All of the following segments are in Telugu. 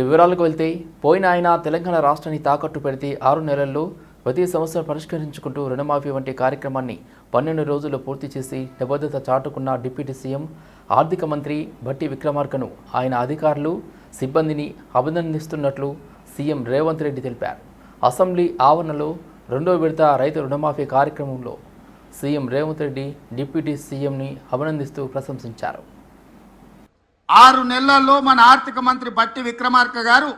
వివరాలకు వెళ్తే పోయిన ఆయన తెలంగాణ రాష్ట్రాన్ని తాకట్టు పెడితే ఆరు నెలల్లో ప్రతి సంవత్సరం పరిష్కరించుకుంటూ రుణమాఫీ వంటి కార్యక్రమాన్ని పన్నెండు రోజుల్లో పూర్తి చేసి నిబద్ధత చాటుకున్న డిప్యూటీ సీఎం ఆర్థిక మంత్రి భట్టి విక్రమార్కను ఆయన అధికారులు సిబ్బందిని అభినందిస్తున్నట్లు సీఎం రేవంత్ రెడ్డి తెలిపారు. అసెంబ్లీ ఆవరణలో రెండో విడత రైతు రుణమాఫీ కార్యక్రమంలో సీఎం రేవంత్ రెడ్డి డిప్యూటీ సీఎంని అభినందిస్తూ ప్రశంసించారు. ఆరు నెలల్లో మన ఆర్థిక మంత్రి బట్టి విక్రమార్క గారు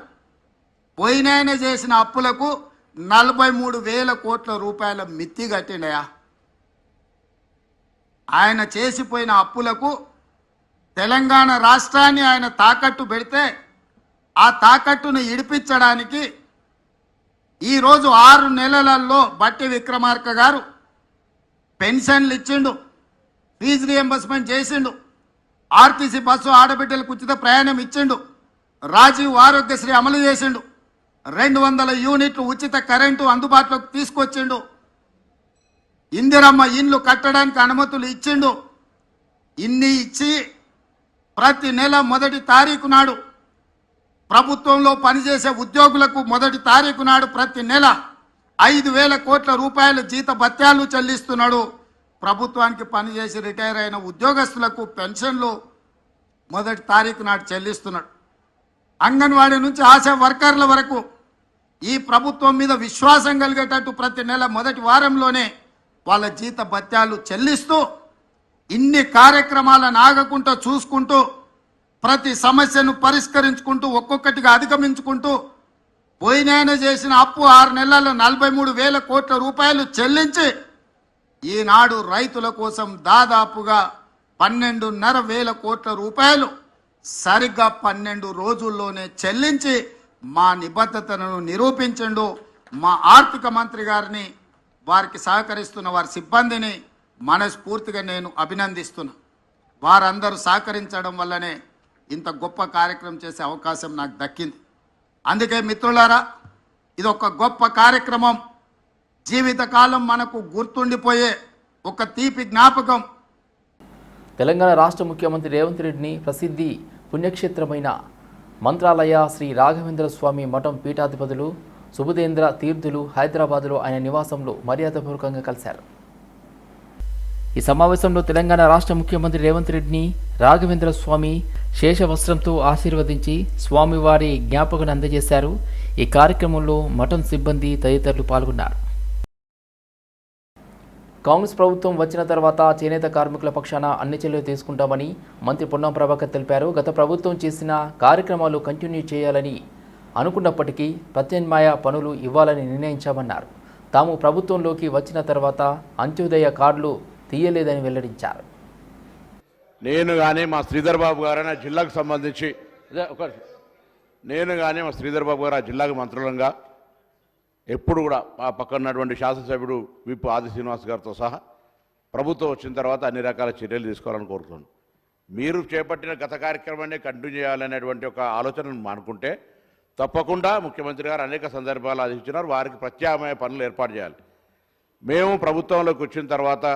పోయినాయన చేసిన అప్పులకు నలభై మూడు వేల కోట్ల రూపాయల మిత్తి కట్టిండయా? ఆయన చేసిపోయిన అప్పులకు తెలంగాణ రాష్ట్రాన్ని ఆయన తాకట్టు పెడితే ఆ తాకట్టును ఇడిపించడానికి ఈరోజు ఆరు నెలలలో బట్టి విక్రమార్క గారు పెన్షన్లు ఇచ్చిండు ఫీజు రియంబర్స్మెంట్ చేసిండు. ఆర్టీసీ బస్సు ఆడబిడ్డలకు ఉచిత ప్రయాణం ఇచ్చిండు. రాజీవ్ ఆరోగ్యశ్రీ అమలు చేసిండు. రెండు వందల యూనిట్లు ఉచిత కరెంటు అందుబాటులోకి తీసుకొచ్చిండు. ఇందిరమ్మ ఇండ్లు కట్టడానికి అనుమతులు ఇచ్చిండు. ఇన్ని ఇచ్చి ప్రతి నెల మొదటి తారీఖు నాడు ప్రభుత్వంలో పనిచేసే ఉద్యోగులకు మొదటి తారీఖు నాడు ప్రతి నెల ఐదు వేల కోట్ల రూపాయల జీత భత్యాలు చెల్లిస్తున్నాడు. ప్రభుత్వానికి పనిచేసి రిటైర్ అయిన ఉద్యోగస్తులకు పెన్షన్లు మొదటి తారీఖు నాడు చెల్లిస్తున్నాడు. అంగన్వాడీ నుంచి ఆశా వర్కర్ల వరకు ఈ ప్రభుత్వం మీద విశ్వాసం కలిగేటట్టు ప్రతి నెల మొదటి వారంలోనే వాళ్ళ జీత భత్యాలు చెల్లిస్తూ ఇన్ని కార్యక్రమాలను ఆగకుండా చూసుకుంటూ ప్రతి సమస్యను పరిష్కరించుకుంటూ ఒక్కొక్కటిగా అధిగమించుకుంటూ పోయినాయన చేసిన అప్పు ఆరు నెలల్లో నలభై మూడు వేల కోట్ల రూపాయలు చెల్లించి ఈనాడు రైతుల కోసం దాదాపుగా పన్నెండున్నర వేల కోట్ల రూపాయలు సరిగ్గా పన్నెండు రోజుల్లోనే చెల్లించి మా నిబద్ధతను నిరూపించండు. మా ఆర్థిక మంత్రి గారిని వారికి సహకరిస్తున్న వారి సిబ్బందిని మనస్ఫూర్తిగా నేను అభినందిస్తున్నా. వారందరూ సహకరించడం వల్లనే ఇంత గొప్ప కార్యక్రమం చేసే అవకాశం నాకు దక్కింది. అందుకే మిత్రులారా ఇది ఒక గొప్ప కార్యక్రమం. జీవితకాలం మనకు గుర్తుండిపోయే ఒక తీపి జ్ఞాపకం. తెలంగాణ రాష్ట్ర ముఖ్యమంత్రి రేవంత్ రెడ్డిని ప్రసిద్ధి పుణ్యక్షేత్రమైన మంత్రాలయ శ్రీ రాఘవేంద్ర స్వామి మఠం పీఠాధిపతులు సుబుధేంద్ర తీర్థులు హైదరాబాద్లో ఆయన నివాసంలో మర్యాదపూర్వకంగా కలిశారు. ఈ సమావేశంలో తెలంగాణ రాష్ట్ర ముఖ్యమంత్రి రేవంత్ రెడ్డిని రాఘవేంద్ర స్వామి శేషవస్త్రంతో ఆశీర్వదించి స్వామివారి జ్ఞాపకను అందజేశారు. ఈ కార్యక్రమంలో మఠం సిబ్బంది తదితరులు పాల్గొన్నారు. కాంగ్రెస్ ప్రభుత్వం వచ్చిన తర్వాత చేనేత కార్మికుల పక్షాన అన్ని చర్యలు తీసుకుంటామని మంత్రి పొన్నం ప్రభాకర్ తెలిపారు. గత ప్రభుత్వం చేసిన కార్యక్రమాలు కంటిన్యూ చేయాలని అనుకున్నప్పటికీ ప్రత్యామ్నాయ పనులు ఇవ్వాలని నిర్ణయించామన్నారు. తాము ప్రభుత్వంలోకి వచ్చిన తర్వాత అంత్యోదయ కార్డులు తీయలేదని వెల్లడించారు. నేను కానీ మా శ్రీధర్ బాబు గారు ఆ జిల్లాకు సంబంధించి నేను కానీ మా శ్రీధర్ బాబు గారు ఆ జిల్లాకు మంత్రులంగా ఎప్పుడు కూడా ఆ పక్కన ఉన్నటువంటి శాసనసభ్యుడు విప్ ఆది శ్రీనివాస్ గారితో సహా ప్రభుత్వం వచ్చిన తర్వాత అన్ని రకాల చర్యలు తీసుకోవాలని కోరుతున్నాను. మీరు చేపట్టిన గత కార్యక్రమాన్ని కంటిన్యూ చేయాలనేటువంటి ఒక ఆలోచనను మానుకుంటే తప్పకుండా ముఖ్యమంత్రి గారు అనేక సందర్భాలు ఆశించినారు వారికి ప్రత్యామ్నాయ పనులు ఏర్పాటు చేయాలి. మేము ప్రభుత్వంలోకి వచ్చిన తర్వాత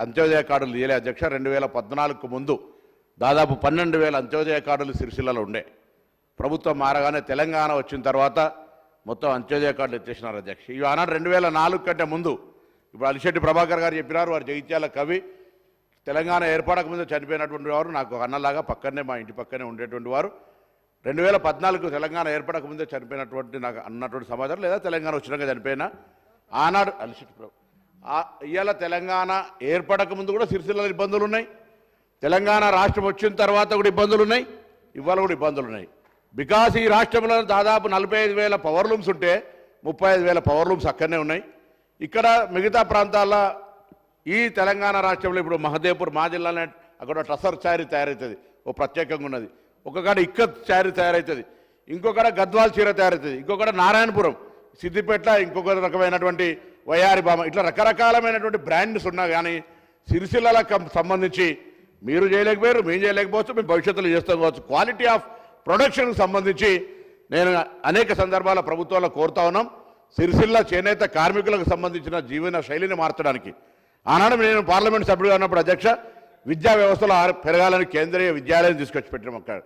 అంత్యోదయ కార్డులు తీయలే. అధ్యక్ష రెండు వేల పద్నాలుగుకు ముందు దాదాపు పన్నెండు వేల అంత్యోదయ కార్డులు సిరిసిల్లలో ఉండే. ప్రభుత్వం మారగానే తెలంగాణ వచ్చిన తర్వాత మొత్తం అంత్యోదయ కార్డులు ఎత్తేసినారు అధ్యక్ష. ఇవి ఆనాడు రెండు వేల నాలుగు కంటే ముందు. ఇప్పుడు అలిశెట్టి ప్రభాకర్ గారు చెప్పినారు వారు జగిత్యాల కవి. తెలంగాణ ఏర్పడక ముందు చనిపోయినటువంటి వారు నాకు అన్నలాగా పక్కనే మా ఇంటి పక్కనే ఉండేటువంటి వారు. రెండు వేల పద్నాలుగు తెలంగాణ ఏర్పడక ముందే చనిపోయినటువంటి నాకు అన్నటువంటి సమాచారం లేదా తెలంగాణ వచ్చినాక చనిపోయినా. ఆనాడు అలిశెట్టి ప్రభు ఇవాళ తెలంగాణ ఏర్పడక ముందు కూడా సిరిసిల్ల ఇబ్బందులు ఉన్నాయి తెలంగాణ రాష్ట్రం వచ్చిన తర్వాత కూడా ఇబ్బందులు ఉన్నాయి ఇవాళ కూడా ఇబ్బందులు ఉన్నాయి బికాస్ ఈ రాష్ట్రంలో దాదాపు నలభై ఐదు వేల పవర్ లూమ్స్ ఉంటే ముప్పై ఐదు వేల పవర్ లూమ్స్ అక్కడనే ఉన్నాయి. ఇక్కడ మిగతా ప్రాంతాల్లో ఈ తెలంగాణ రాష్ట్రంలో ఇప్పుడు మహదేవ్పూర్ మా జిల్లాలో అక్కడ టసర్ చారీ తయారవుతుంది ఓ ప్రత్యేకంగా ఉన్నది. ఒకకాడ ఇక్కత్ చారీ తయారవుతుంది ఇంకొకడ గద్వాల్ చీర తయారవుతుంది ఇంకొకడ నారాయణపురం సిద్దిపేట ఇంకొక రకమైనటువంటి వయారి బామ ఇట్లా రకరకాలమైనటువంటి బ్రాండ్స్ ఉన్నా కానీ సిరిసిల్లలకు సంబంధించి మీరు చేయలేకపోయారు మేము చేయలేకపోవచ్చు మేము భవిష్యత్తులో చేస్తాం కావచ్చు. క్వాలిటీ ఆఫ్ ప్రొడక్షన్కి సంబంధించి నేను అనేక సందర్భాల ప్రభుత్వాల్లో కోరుతా ఉన్నాం. సిరిసిల్ల చేనేత కార్మికులకు సంబంధించిన జీవన శైలిని మార్చడానికి. ఆనాడు నేను పార్లమెంట్ సభ్యుడిగా ఉన్నప్పుడు అధ్యక్ష విద్యా వ్యవస్థలో పెరగాలని కేంద్రీయ విద్యాలయం తీసుకొచ్చి పెట్టడం అక్కడ.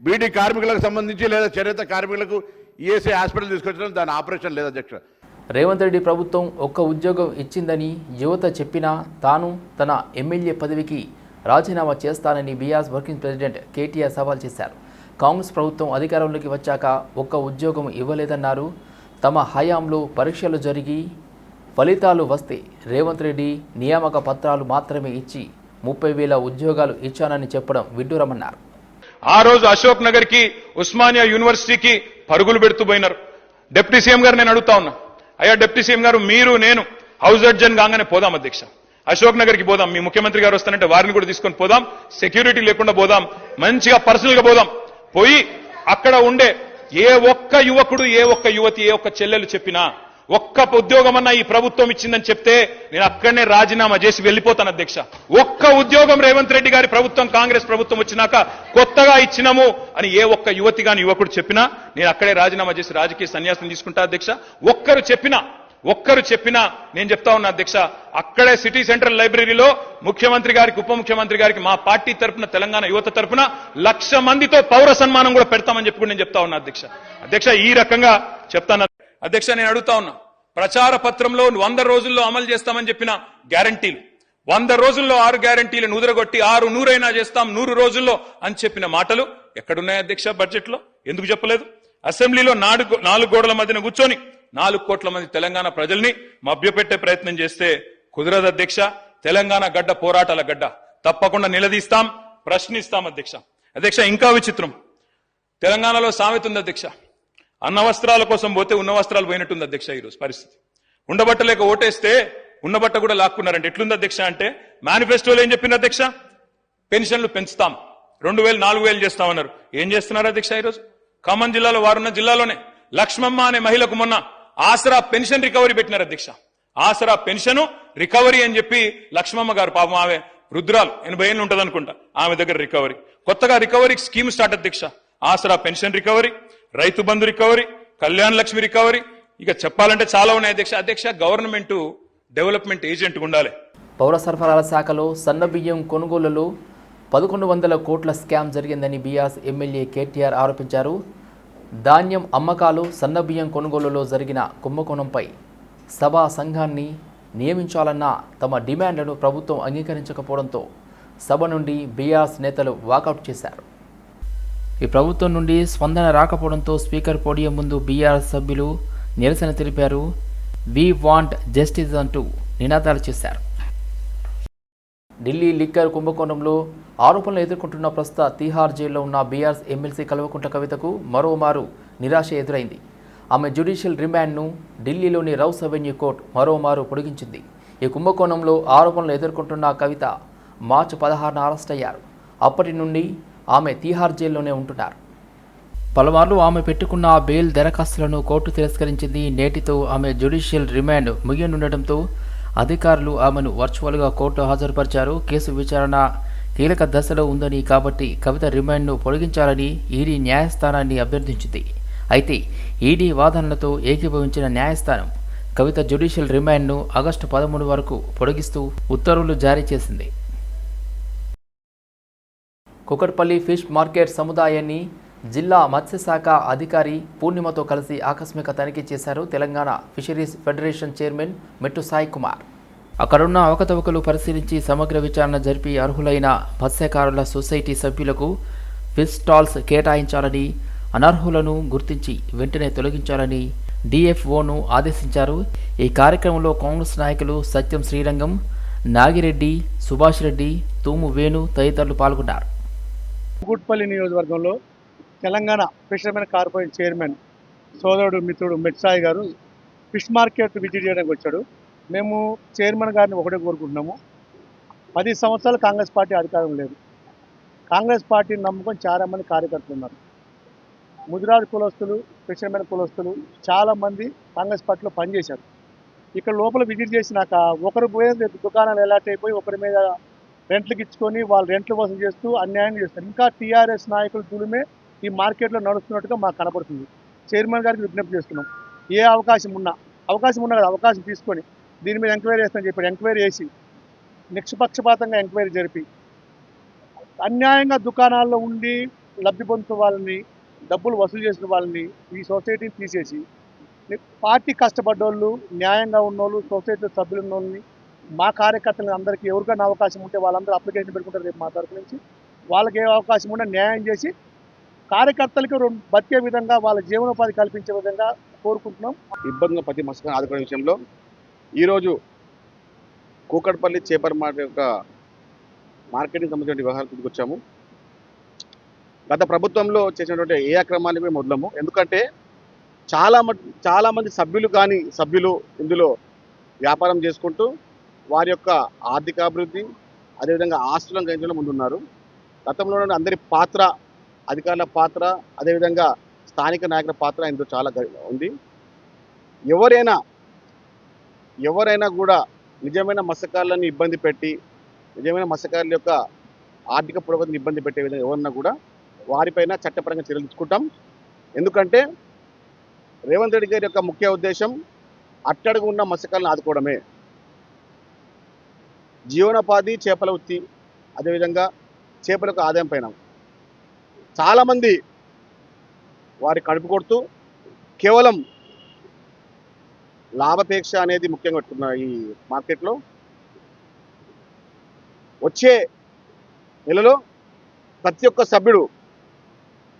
బీడీ కార్మికులకు సంబంధించి లేదా చేనేత కార్మికులకు ఈఎస్ఐ హాస్పిటల్ తీసుకొచ్చడం దాని ఆపరేషన్ లేదు అధ్యక్ష. రేవంత్ రెడ్డి ప్రభుత్వం ఒక్క ఉద్యోగం ఇచ్చిందని యువత చెప్పినా తాను తన ఎమ్మెల్యే పదవికి రాజీనామా చేస్తానని బీఆర్ఎస్ వర్కింగ్ ప్రెసిడెంట్ కేటీఆర్ సవాల్ చేశారు. కాంగ్రెస్ ప్రభుత్వం అధికారంలోకి వచ్చాక ఒక్క ఉద్యోగం ఇవ్వలేదన్నారు. తమ హయాంలో పరీక్షలు జరిగి ఫలితాలు వస్తే రేవంత్ రెడ్డి నియామక పత్రాలు మాత్రమే ఇచ్చి ముప్పై వేల ఉద్యోగాలు ఇచ్చానని చెప్పడం విడ్డూరమన్నారు. ఆ రోజు అశోక్ నగర్కి ఉస్మానియా యూనివర్సిటీకి పరుగులు పెడుతూ పోయినారు. డిప్యూటీ సీఎం గారు నేను అడుగుతా ఉన్నా. అయ్యా డిప్యూటీ సీఎం గారు మీరు నేను హౌస్ అడ్జన్ కాగానే పోదాం అధ్యక్ష. అశోక్ నగర్కి పోదాం. మీ ముఖ్యమంత్రి గారు వస్తానంటే వారిని కూడా తీసుకొని పోదాం. సెక్యూరిటీ లేకుండా పోదాం. మంచిగా పర్సనల్గా పోదాం. పోయి అక్కడ ఉండే ఏ ఒక్క యువకుడు ఏ ఒక్క యువతి ఏ ఒక్క చెల్లెలు చెప్పినా ఒక్క ఉద్యోగం అన్నా ఈ ప్రభుత్వం ఇచ్చిందని చెప్తే నేను అక్కడనే రాజీనామా చేసి వెళ్ళిపోతాను అధ్యక్ష. ఒక్క ఉద్యోగం రేవంత్ రెడ్డి గారి ప్రభుత్వం కాంగ్రెస్ ప్రభుత్వం వచ్చినాక కొత్తగా ఇచ్చినాము అని ఏ ఒక్క యువతి గాని యువకుడు చెప్పినా నేను అక్కడే రాజీనామా చేసి రాజకీయ సన్యాసం తీసుకుంటా అధ్యక్ష. ఒక్కరు చెప్పినా ఒక్కరు చెప్పినా నేను చెప్తా ఉన్నా అధ్యక్ష అక్కడే సిటీ సెంట్రల్ లైబ్రరీలో ముఖ్యమంత్రి గారికి ఉప ముఖ్యమంత్రి గారికి మా పార్టీ తరపున తెలంగాణ యువత తరపున లక్ష మందితో పౌర సన్మానం కూడా పెడతామని చెప్పి నేను చెప్తా ఉన్నా అధ్యక్ష. అధ్యక్ష ఈ రకంగా చెప్తాను అధ్యక్ష నేను అడుగుతా ఉన్నా. ప్రచార పత్రంలో వంద రోజుల్లో అమలు చేస్తామని చెప్పిన గ్యారంటీలు. వంద రోజుల్లో ఆరు గ్యారంటీలను ఉదరగొట్టి ఆరు నూరైనా చేస్తాం నూరు రోజుల్లో అని చెప్పిన మాటలు ఎక్కడున్నాయి అధ్యక్ష బడ్జెట్లో ఎందుకు చెప్పలేదు? అసెంబ్లీలో నాలుగు నాలుగు గోడల మధ్యన కూర్చొని నాలుగు కోట్ల మంది తెలంగాణ ప్రజల్ని మభ్యపెట్టే ప్రయత్నం చేస్తే కుదరదు అధ్యక్ష. తెలంగాణ గడ్డ పోరాటాల గడ్డ. తప్పకుండా నిలదీస్తాం ప్రశ్నిస్తాం అధ్యక్ష. అధ్యక్ష ఇంకా విచిత్రం. తెలంగాణలో సామెత ఉంది అధ్యక్ష. అన్న వస్త్రాల కోసం పోతే ఉన్న వస్త్రాలు పోయినట్టుంది అధ్యక్ష ఈరోజు పరిస్థితి. ఉండబట్టలేక ఓటేస్తే ఉన్నబట్ట కూడా లాక్కున్నారంటే ఎట్లుంది అధ్యక్ష అంటే మేనిఫెస్టోలో ఏం చెప్పింది అధ్యక్ష? పెన్షన్లు పెంచుతాం. రెండు వేలు నాలుగు వేలు చేస్తామన్నారు. ఏం చేస్తున్నారు అధ్యక్ష ఈరోజు? ఖమ్మం జిల్లాలో వారున్న జిల్లాలోనే. లక్ష్మమ్మ అనే మహిళకు మొన్న ఆసరా పెన్షన్ రికవరీ పెట్టినారు అధ్యక్ష. ఆసరా పెన్షన్ రికవరీ అని చెప్పి లక్ష్మమ్మ గారు పాపం ఆమె రుద్రాలు ఎనభై ఏళ్ళు ఉంటుంది అనుకుంటా ఆమె దగ్గర రికవరీ. కొత్తగా రికవరీ స్కీమ్ స్టార్ట్ అధ్యక్ష. Aasara pension recovery Rythu Bandhu recovery Kalyan Lakshmi recovery. ఇక చెప్పాలంటే చాలా ఉన్నాయి అధ్యక్ష. అధ్యక్ష గవర్నమెంట్ డెవలప్మెంట్ ఏజెంట్ ఉండాలి. పౌర సరఫరాల శాఖలో సన్నబియ్యం కొనుగోలులో పదకొండు వందల కోట్ల స్కామ్ జరిగిందని బీఆర్ఎస్ ఎమ్మెల్యే కేటీఆర్ ఆరోపించారు. ధాన్యం అమ్మకాలు సన్నబియ్యం కొనుగోలులో జరిగిన కుంభకోణంపై సభా సంఘాన్ని నియమించాలన్న తమ డిమాండ్లను ప్రభుత్వం అంగీకరించకపోవడంతో సభ నుండి బీఆర్ఎస్ నేతలు వాకౌట్ చేశారు. ఈ ప్రభుత్వం నుండి స్పందన రాకపోవడంతో స్పీకర్ పోడియం ముందు బీఆర్ఎస్ సభ్యులు నిరసన తెలిపారు. వి వాంట్ జస్టిస్ అంటూ నినాదాలు చేశారు. ఢిల్లీ లిక్కర్ కుంభకోణంలో ఆరోపణలు ఎదుర్కొంటున్న ప్రస్తుత తీహార్ జైల్లో ఉన్న బీఆర్ఎస్ ఎమ్మెల్సీ కల్వకుంట్ల కవితకు మరోమారు నిరాశ ఎదురైంది. ఆమె జ్యుడిషియల్ రిమాండ్ను ఢిల్లీలోని రౌస్ అవెన్యూ కోర్టు మరోమారు పొడిగించింది. ఈ కుంభకోణంలో ఆరోపణలు ఎదుర్కొంటున్న కవిత మార్చి పదహారున అరెస్ట్ అయ్యారు. అప్పటి నుండి ఆమె తీహార్ జైల్లోనే ఉంటున్నారు. పలుమార్లు ఆమె పెట్టుకున్న ఆ బెయిల్ దరఖాస్తులను కోర్టు తిరస్కరించింది. నేటితో ఆమె జ్యుడిషియల్ రిమాండ్ ముగియనుండటంతో అధికారులు ఆమెను వర్చువల్గా కోర్టు హాజరుపరిచారు. కేసు విచారణ కీలక దశలో ఉందని కాబట్టి కవిత రిమాండ్ను పొడిగించాలని ఈడీ న్యాయస్థానాన్ని అభ్యర్థించింది. అయితే ఈడీ వాదనలతో ఏకీభవించిన న్యాయస్థానం కవిత జ్యుడిషియల్ రిమాండ్ను ఆగస్టు పదమూడు వరకు పొడిగిస్తూ ఉత్తర్వులు జారీ చేసింది. కుకట్పల్లి ఫిష్ మార్కెట్ సముదాయాన్ని జిల్లా మత్స్యశాఖ అధికారి పూర్ణిమతో కలిసి ఆకస్మిక తనిఖీ చేశారు తెలంగాణ ఫిషరీస్ ఫెడరేషన్ చైర్మన్ మెట్టు సాయి కుమార్. అక్కడున్న అవకతవకలు పరిశీలించి సమగ్ర విచారణ జరిపి అర్హులైన మత్స్యకారుల సొసైటీ సభ్యులకు ఫిష్ స్టాల్స్ కేటాయించాలని అనర్హులను గుర్తించి వెంటనే తొలగించాలని డిఎఫ్ఓను ఆదేశించారు. ఈ కార్యక్రమంలో కాంగ్రెస్ నాయకులు సత్యం శ్రీరంగం నాగిరెడ్డి సుభాష్ రెడ్డి తూము వేణు తదితరులు పాల్గొన్నారు. కూట్పల్లి నియోజకవర్గంలో తెలంగాణ ఫిషర్మెన్ కార్పొరేషన్ చైర్మన్ సోదరుడు మిత్రుడు మెట్సాయి గారు ఫిష్ మార్కెట్ విజిట్ చేయడానికి వచ్చాడు. మేము చైర్మన్ గారిని ఒకటే కోరుకుంటున్నాము. పది సంవత్సరాలు కాంగ్రెస్ పార్టీ అధికారం లేదు. కాంగ్రెస్ పార్టీని నమ్ముకొని చాలా మంది కార్యకర్తలు ఉన్నారు. ముదిరాజు కులస్తులు ఫిషర్మెన్ కులస్తులు చాలామంది కాంగ్రెస్ పార్టీలో పనిచేశారు. ఇక్కడ లోపల విజిట్ చేసినాక ఒకరు పోయే దుకాణాలు ఎలాట్ అయిపోయి ఒకరి మీద రెంట్లకు ఇచ్చుకొని వాళ్ళు రెంట్ల వసూలు చేస్తూ అన్యాయం చేస్తారు. ఇంకా టీఆర్ఎస్ నాయకులు తులిమే ఈ మార్కెట్లో నడుస్తున్నట్టుగా మాకు కనపడుతుంది. చైర్మన్ గారికి విజ్ఞప్తి చేస్తున్నాం. ఏ అవకాశం ఉన్నా అవకాశం ఉన్నా కదా అవకాశం తీసుకొని దీని మీద ఎంక్వైరీ చేస్తామని చెప్పి ఎంక్వైరీ చేసి నిష్పక్షపాతంగా ఎంక్వైరీ జరిపి అన్యాయంగా దుకాణాల్లో ఉండి లబ్ధి పొందుతున్న వాళ్ళని డబ్బులు వసూలు చేసిన వాళ్ళని ఈ సొసైటీని తీసేసి పార్టీ కష్టపడ్డోళ్ళు న్యాయంగా ఉన్నోళ్ళు సొసైటీలో సభ్యులు ఉన్నోళ్ళని మా కార్యకర్తలు అందరికీ ఎవరికైనా అవకాశం ఉంటే వాళ్ళందరూ అప్లికేషన్ పెట్టుకుంటారు రేపు మా తరఫు నుంచి. వాళ్ళకి ఏ అవకాశం ఉన్నా న్యాయం చేసి కార్యకర్తలకు రెండు బతికే విధంగా వాళ్ళ జీవనోపాధి కల్పించే విధంగా కోరుకుంటున్నాం. ఇబ్బందులు ప్రతి మత్స్యకారులను ఆదుకునే విషయంలో ఈరోజు కూకట్పల్లి చేపల మార్కెట్ యొక్క మార్కెటింగ్ సంబంధించిన వ్యవహారాలకు వచ్చాము. గత ప్రభుత్వంలో చేసినటువంటి ఏ అక్రమాన్ని మేము వదలము. ఎందుకంటే చాలా చాలామంది చాలా మంది సభ్యులు కానీ సభ్యులు ఇందులో వ్యాపారం చేసుకుంటూ వారి యొక్క ఆర్థికాభివృద్ధి అదేవిధంగా ఆస్తులను గ్రహించడం ముందున్నారు. గతంలో అందరి పాత్ర అధికారుల పాత్ర అదేవిధంగా స్థానిక నాయకుల పాత్ర ఇందులో చాలా ఉంది. ఎవరైనా ఎవరైనా కూడా నిజమైన మత్స్యకారులను ఇబ్బంది పెట్టి నిజమైన మత్స్యకారుల యొక్క ఆర్థిక పురోగతిని ఇబ్బంది పెట్టే విధంగా ఎవరన్నా కూడా వారిపైన చట్టపరంగా చర్యలు తీసుకుంటాం. ఎందుకంటే రేవంత్ రెడ్డి గారి యొక్క ముఖ్య ఉద్దేశం అట్టడుగు ఉన్న మత్స్యకారులను ఆదుకోవడమే. జీవనోపాధి చేపల వృత్తి అదేవిధంగా చేపలకు ఆదాయం పైన చాలామంది వారి కడుపు కొడుతూ కేవలం లాభాపేక్ష అనేది ముఖ్యంగా పెట్టుకున్న ఈ మార్కెట్లో వచ్చే నెలలో ప్రతి ఒక్క సభ్యుడు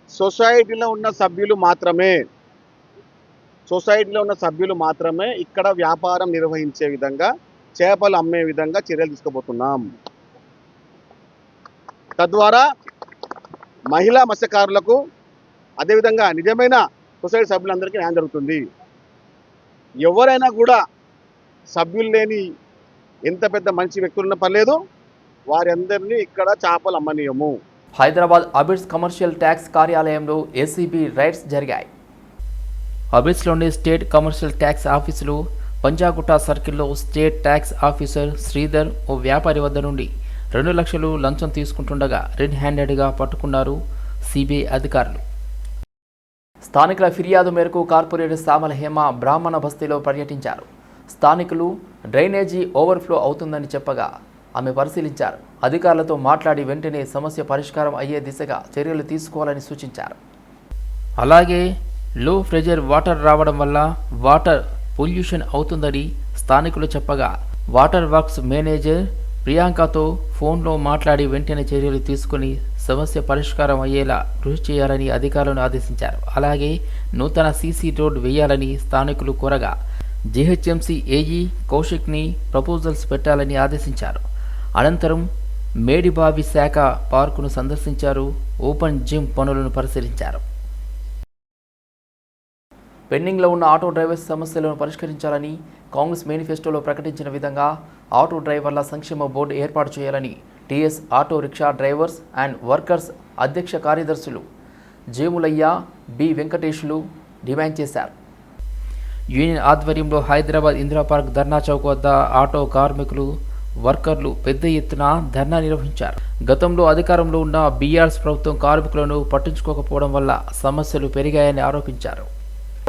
సొసైటీలో ఉన్న సభ్యులు మాత్రమే సొసైటీలో ఉన్న సభ్యులు మాత్రమే ఇక్కడ వ్యాపారం నిర్వహించే విధంగా చేపలు అమ్మే విధంగా చర్యలు తీసుకోబోతున్నాం. తద్వారా మహిళా మత్స్యకారులకు అదేవిధంగా నిజమైన సొసైటీ సభ్యులందరికీ న్యాయం జరుగుతుంది. ఎవరైనా కూడా సభ్యులు లేని ఎంత పెద్ద మంచి వ్యక్తులున్న పర్లేదు వారి అందరినీ ఇక్కడ చేపలు అమ్మనీయము. హైదరాబాద్ అబిడ్స్ కమర్షియల్ ట్యాక్స్ కార్యాలయంలో ఏసీబీ రైడ్స్ జరిగాయి. అబిడ్స్లోని state commercial tax offices Panjagutta సర్కిల్లో స్టేట్ ట్యాక్స్ ఆఫీసర్ శ్రీధర్ ఓ వ్యాపారి వద్ద నుండి రెండు లక్షలు లంచం తీసుకుంటుండగా రెడ్ హ్యాండెడ్గా పట్టుకున్నారు సిబిఐ అధికారులు. స్థానికుల ఫిర్యాదు మేరకు కార్పొరేటర్ సామల హేమ బ్రాహ్మణ బస్తీలో పర్యటించారు. స్థానికులు డ్రైనేజీ ఓవర్ఫ్లో అవుతుందని చెప్పగా ఆమె పరిశీలించారు. అధికారులతో మాట్లాడి వెంటనే సమస్య పరిష్కారం అయ్యే దిశగా చర్యలు తీసుకోవాలని సూచించారు. అలాగే లో ప్రెజర్ వాటర్ రావడం వల్ల వాటర్ పొల్యూషన్ అవుతుందని స్థానికులు చెప్పగా వాటర్ వర్క్స్ మేనేజర్ ప్రియాంకతో ఫోన్లో మాట్లాడి వెంటనే చర్యలు తీసుకుని సమస్య పరిష్కారం అయ్యేలా కృషి చేయాలని అధికారులను ఆదేశించారు. అలాగే నూతన సీసీ రోడ్ వేయాలని స్థానికులు కోరగా జీహెచ్ఎంసీ ఏఈ కౌశిక్ని ప్రపోజల్స్ పెట్టాలని ఆదేశించారు. అనంతరం మేడిబావి శాఖ పార్కును సందర్శించారు. ఓపెన్ జిమ్ పనులను పరిశీలించారు. పెండింగ్లో ఉన్న ఆటో డ్రైవర్స్ సమస్యలను పరిష్కరించాలని కాంగ్రెస్ మేనిఫెస్టోలో ప్రకటించిన విధంగా ఆటో డ్రైవర్ల సంక్షేమ బోర్డు ఏర్పాటు చేయాలని TS auto rickshaw drivers and workers అధ్యక్ష కార్యదర్శులు జేములయ్య బి వెంకటేష్లు డిమాండ్ చేశారు. యూనియన్ ఆధ్వర్యంలో హైదరాబాద్ ఇందిరా పార్క్ ధర్నా చౌక్ వద్ద ఆటో కార్మికులు వర్కర్లు పెద్ద ఎత్తున ధర్నా నిర్వహించారు. గతంలో అధికారంలో ఉన్న బీఆర్ఎస్ ప్రభుత్వం కార్మికులను పట్టించుకోకపోవడం వల్ల సమస్యలు పెరిగాయని ఆరోపించారు.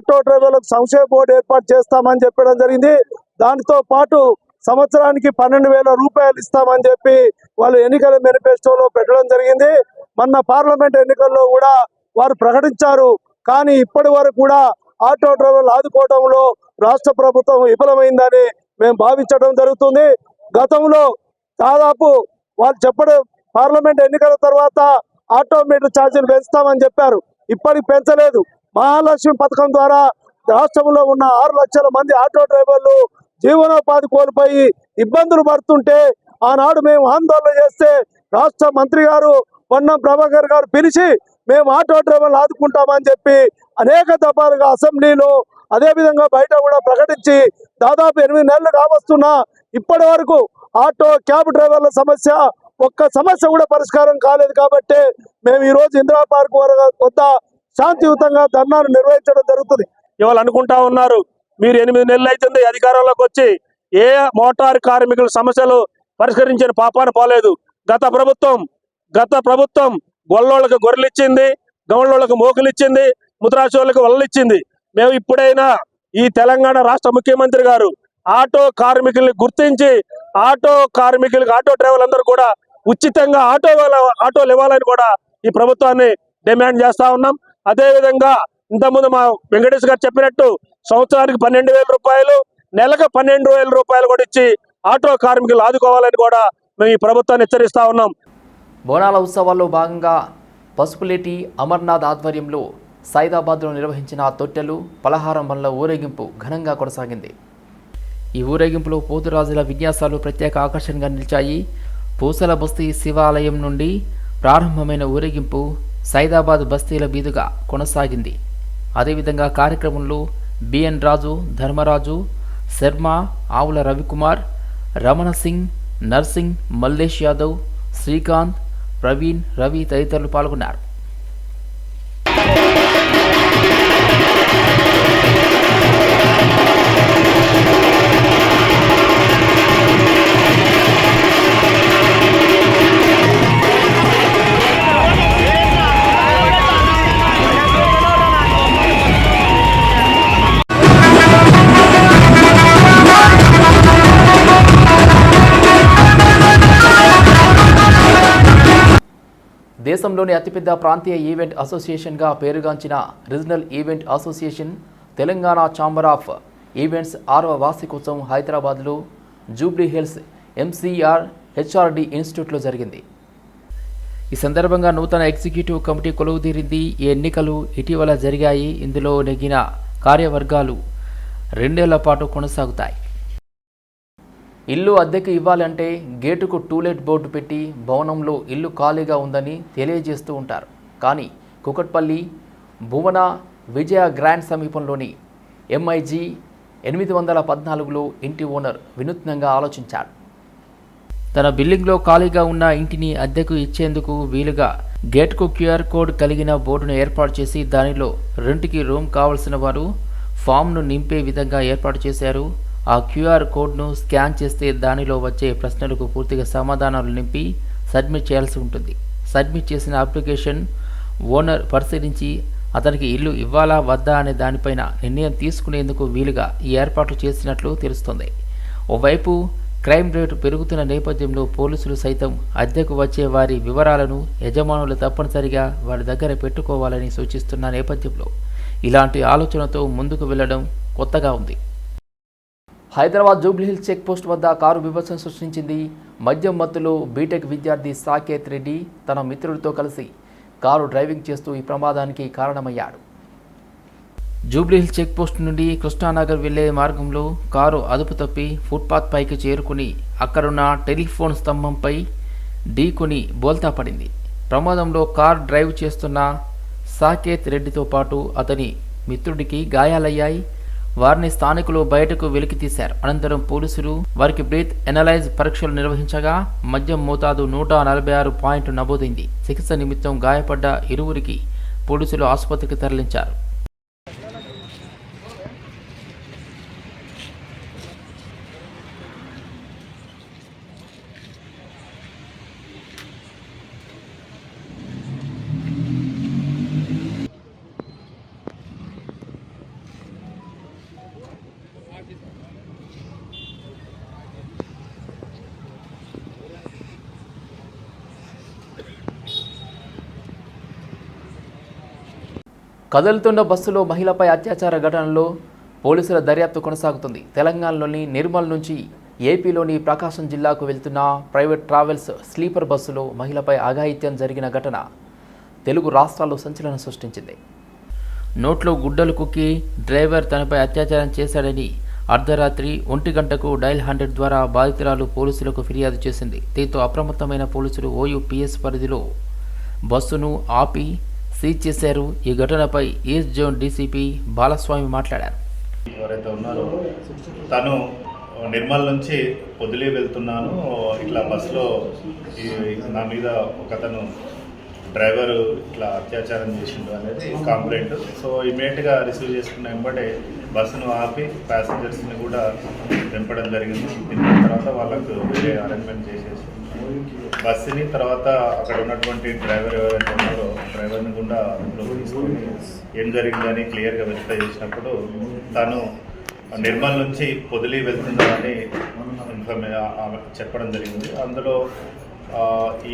ఆటో డ్రైవర్లకు సంక్షేమ బోర్డు ఏర్పాటు చేస్తామని చెప్పడం జరిగింది. దానితో పాటు సంవత్సరానికి పన్నెండు వేల రూపాయలు ఇస్తామని చెప్పి వాళ్ళు ఎన్నికల మేనిఫెస్టోలో పెట్టడం జరిగింది. మొన్న పార్లమెంట్ ఎన్నికల్లో కూడా వారు ప్రకటించారు. కానీ ఇప్పటి వరకు కూడా ఆటో డ్రైవర్లు ఆదుకోవడంలో రాష్ట్ర ప్రభుత్వం విఫలమైందని మేము భావించడం జరుగుతుంది. గతంలో దాదాపు వాళ్ళు చెప్పడం పార్లమెంట్ ఎన్నికల తర్వాత ఆటోమేటిక్ ఛార్జీలు పెంచుతామని చెప్పారు. ఇప్పటికి పెంచలేదు. మహాలక్ష్మి పథకం ద్వారా రాష్ట్రంలో ఉన్న ఆరు లక్షల మంది ఆటో డ్రైవర్లు జీవనోపాధి కోల్పోయి ఇబ్బందులు పడుతుంటే ఆనాడు మేము ఆందోళన చేస్తే రాష్ట్ర మంత్రి గారు పొన్నం ప్రభాకర్ గారు పిలిచి మేము ఆటో డ్రైవర్లు ఆదుకుంటామని చెప్పి అనేక దఫాలుగా అసెంబ్లీలో అదేవిధంగా బయట కూడా ప్రకటించి దాదాపు ఎనిమిది నెలలు కావస్తున్నా ఇప్పటి వరకు ఆటో క్యాబ్ డ్రైవర్ల సమస్య ఒక్క సమస్య కూడా పరిష్కారం కాలేదు కాబట్టి మేము ఈ రోజు ఇందిరా పార్క్ వర- వద్ద శాంతియుతంగా ధర్నాను నిర్వహించడం జరుగుతుంది. ఇవాళ అనుకుంటా ఉన్నారు మీరు ఎనిమిది నెలలు అవుతుంది అధికారంలోకి వచ్చి ఏ మోటార్ కార్మికుల సమస్యలు పరిష్కరించిన పాపాన పోలేదు. గత ప్రభుత్వం గత ప్రభుత్వం గొల్లోళ్ళకి గొర్రెలిచ్చింది ఇచ్చింది మోకులిచ్చింది మోకులు వలలిచ్చింది. మేము ఇప్పుడైనా ఈ తెలంగాణ రాష్ట్ర ముఖ్యమంత్రి గారు ఆటో కార్మికుల్ని గుర్తించి ఆటో కార్మికులకు ఆటో డ్రైవర్లందరూ కూడా ఉచితంగా ఆటో ఆటోలు ఇవ్వాలని కూడా ఈ ప్రభుత్వాన్ని డిమాండ్ చేస్తా ఉన్నాం. అదేవిధంగా ఇంతకుముందు మా వెంకటేష్ గారు చెప్పినట్టు సంవత్సరానికి పన్నెండు వేల రూపాయలు నెలకు పన్నెండు వేల రూపాయలు కూడా ఇచ్చి ఆటో కార్మికులు ఆదుకోవాలని కూడా మేము ఈ ప్రభుత్వాన్ని హెచ్చరిస్తా ఉన్నాం. బోనాల ఉత్సవాల్లో భాగంగా పసుపులేటి అమర్నాథ్ ఆధ్వర్యంలో సైదాబాద్లో నిర్వహించిన తొట్టెలు పలహారం వల్ల ఊరేగింపు ఘనంగా కొనసాగింది. ఈ ఊరేగింపులో పోతురాజుల విన్యాసాలు ప్రత్యేక ఆకర్షణగా నిలిచాయి. పూసల బస్తీ శివాలయం నుండి ప్రారంభమైన ఊరేగింపు సైదాబాద్ బస్తీల మీదుగా కొనసాగింది. అదేవిధంగా కార్యక్రమంలో బిఎన్ రాజు ధర్మరాజు శర్మ ఆవుల రవికుమార్ రమణ సింగ్ నర్సింగ్ మల్లేష్ యాదవ్ శ్రీకాంత్ ప్రవీణ్ రవి తదితరులు పాల్గొన్నారు. దేశంలోని అతిపెద్ద ప్రాంతీయ ఈవెంట్ అసోసియేషన్గా పేరుగాంచిన regional event association Telangana chamber of events ఆరవ వార్షికోత్సవం హైదరాబాద్లో జూబ్లీ హిల్స్ ఎంసీఆర్ హెచ్ఆర్డి ఇన్స్టిట్యూట్లో జరిగింది. ఈ సందర్భంగా నూతన ఎగ్జిక్యూటివ్ కమిటీ కొలువుదీరింది ఈ ఎన్నికలు ఇటీవల జరిగాయి. ఇందులో నెగ్గిన కార్యవర్గాలు రెండేళ్ళ పాటు కొనసాగుతాయి. ఇల్లు అద్దెకు ఇవ్వాలంటే గేటుకు టూలెట్ బోర్డు పెట్టి భవనంలో ఇల్లు ఖాళీగా ఉందని తెలియజేస్తూ ఉంటారు. కానీ కుకట్పల్లి భువన విజయ గ్రాండ్ సమీపంలోని ఎంఐజీ ఎనిమిది వందల పద్నాలుగులో ఇంటి ఓనర్ వినూత్నంగా ఆలోచించాడు. తన బిల్డింగ్లో ఖాళీగా ఉన్న ఇంటిని అద్దెకు ఇచ్చేందుకు వీలుగా గేట్కు క్యూఆర్ కోడ్ కలిగిన బోర్డును ఏర్పాటు చేసి దానిలో రెంట్కి రూమ్ కావలసిన వారు ఫామ్ను నింపే విధంగా ఏర్పాటు చేశారు. ఆ క్యూఆర్ కోడ్ను స్కాన్ చేస్తే దానిలో వచ్చే ప్రశ్నలకు పూర్తిగా సమాధానాలు నింపి సబ్మిట్ చేయాల్సి ఉంటుంది. సబ్మిట్ చేసిన అప్లికేషన్ ఓనర్ పరిశీలించి అతనికి ఇల్లు ఇవ్వాలా వద్దా అనే దానిపైన నిర్ణయం తీసుకునేందుకు వీలుగా ఈ ఏర్పాట్లు చేసినట్లు తెలుస్తోంది. ఓవైపు క్రైమ్ రేటు పెరుగుతున్న నేపథ్యంలో పోలీసులు సైతం అద్దెకు వచ్చే వారి వివరాలను యజమానులు తప్పనిసరిగా వారి దగ్గర పెట్టుకోవాలని సూచిస్తున్న నేపథ్యంలో ఇలాంటి ఆలోచనతో ముందుకు వెళ్ళడం కొత్తగా ఉంది. Hyderabad Jubilee Hill check post వద్ద కారు విభత్సం సృష్టించింది. మద్యం మత్తులో బీటెక్ విద్యార్థి సాకేత్ రెడ్డి తన మిత్రుడితో కలిసి కారు డ్రైవింగ్ చేస్తూ ఈ ప్రమాదానికి కారణమయ్యాడు. జూబ్లీహిల్ చెక్ పోస్ట్ నుండి కృష్ణానగర్ వెళ్ళే మార్గంలో కారు అదుపు తప్పి ఫుట్పాత్ పైకి చేరుకుని అక్కడున్న టెలిఫోన్ స్తంభంపై ఢీకొని బోల్తా పడింది. ప్రమాదంలో కార్ డ్రైవ్ చేస్తున్న సాకేత్ రెడ్డితో పాటు అతని మిత్రుడికి గాయాలయ్యాయి. వారిని స్థానికులు బయటకు వెలికి తీశారు. అనంతరం పోలీసులు వారికి బ్రీత్ ఎనలైజ్ పరీక్షలు నిర్వహించగా మద్యం మోతాదు నూట నలభై ఆరు పాయింట్ నమోదైంది. చికిత్స నిమిత్తం గాయపడ్డ ఇరువురికి పోలీసులు ఆసుపత్రికి తరలించారు. కదులుతున్న బస్సులో మహిళపై అత్యాచార ఘటనలో పోలీసుల దర్యాప్తు కొనసాగుతుంది. తెలంగాణలోని నిర్మల్ నుంచి ఏపీలోని ప్రకాశం జిల్లాకు వెళ్తున్న ప్రైవేట్ ట్రావెల్స్ స్లీపర్ బస్సులో మహిళపై అఘాయిత్యం జరిగిన ఘటన తెలుగు రాష్ట్రాల్లో సంచలనం సృష్టించింది. నోట్లో గుడ్డలు కుక్కి డ్రైవర్ తనపై అత్యాచారం చేశాడని అర్ధరాత్రి ఒంటి గంటకు డైల్ హండ్రెడ్ ద్వారా బాధితురాలు పోలీసులకు ఫిర్యాదు చేసింది. దీంతో అప్రమత్తమైన పోలీసులు ఓయూపీఎస్ పరిధిలో బస్సును ఆపి సీజ్ చేశారు ఈ ఘటనపై ఈస్ట్ జోన్ డీసీపీ బాలస్వామి మాట్లాడారు. ఎవరైతే ఉన్నారో తను నిర్మల్ నుంచి పొదిలి వెళ్తున్నాను. ఇట్లా బస్సులో నా మీద ఒకతను డ్రైవరు ఇట్లా అత్యాచారం చేసిండు అనేది కంప్లైంట్. సో ఇమీడియట్గా రిసీవ్ చేసుకున్న వెంబడే బస్సును ఆపి ప్యాసింజర్స్ని కూడా దింపడం జరిగింది. దింపిన తర్వాత వాళ్ళకు వేరే అరేంజ్మెంట్ చేసేసి బస్సుని తర్వాత అక్కడ ఉన్నటువంటి డ్రైవర్ ఎవరైతే ఉన్నారో డ్రైవర్ని కూడా అందులో తీసుకొని ఏం జరిగిందని క్లియర్గా వెరిఫై చేసినప్పుడు తను నిర్మల్ నుంచి పొదిలి వెళ్తుందని ఇన్ఫర్మే చెప్పడం జరిగింది. అందులో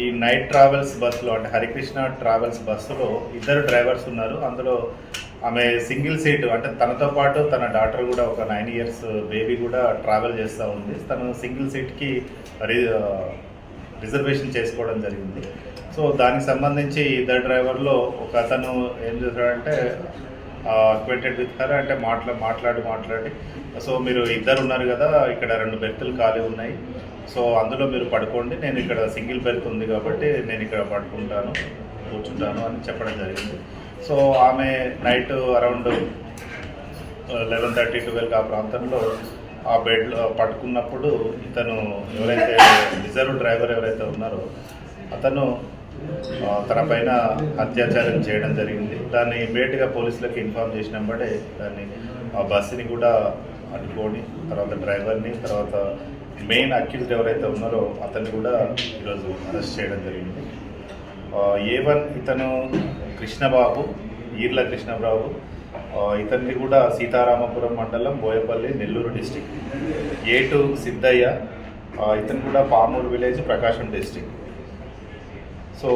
ఈ నైట్ ట్రావెల్స్ బస్సులో అంటే హరికృష్ణ ట్రావెల్స్ బస్సులో ఇద్దరు డ్రైవర్స్ ఉన్నారు. అందులో ఆమె సింగిల్ సీట్ అంటే తనతో పాటు తన డాటర్ కూడా ఒక నైన్ ఇయర్స్ బేబీ కూడా ట్రావెల్ చేస్తూ ఉంది. తను సింగిల్ సీట్కి రిజర్వేషన్ చేసుకోవడం జరిగింది. సో దానికి సంబంధించి ఇద్దరు డ్రైవర్లో ఒక అతను ఏం చేశాడంటే అక్వేటెడ్ విత్ హర్ అంటే మాట్లా మాట్లాడి మాట్లాడి సో మీరు ఇద్దరు ఉన్నారు కదా ఇక్కడ రెండు బెర్తులు ఖాళీ ఉన్నాయి. సో అందులో మీరు పడుకోండి నేను ఇక్కడ సింగిల్ బెర్త్ ఉంది కాబట్టి నేను ఇక్కడ పడుకుంటాను కూర్చుంటాను అని చెప్పడం జరిగింది. సో ఆమె night around eleven thirty twelve ఆ ప్రాంతంలో ఆ బెడ్లో పట్టుకున్నప్పుడు ఇతను ఎవరైతే రిజర్వ్ డ్రైవర్ ఎవరైతే ఉన్నారో అతను తన పైన అత్యాచారం చేయడం జరిగింది. దాన్ని ఇమీడియట్గా పోలీసులకు ఇన్ఫామ్ బడే దాన్ని ఆ బస్సుని కూడా అడ్డుకొని తర్వాత డ్రైవర్ని తర్వాత మెయిన్ అక్యూజ్డ్ ఎవరైతే ఉన్నారో అతన్ని కూడా ఈరోజు అరెస్ట్ చేయడం జరిగింది. ఏ వన్ ఇతను కృష్ణబాబు ఈర్ల కృష్ణబాబు ఇతన్ని కూడా సీతారామపురం మండలం Boyapalli Nellore district. A two Siddaiah ఇతను కూడా Pamuru village Prakasam district. So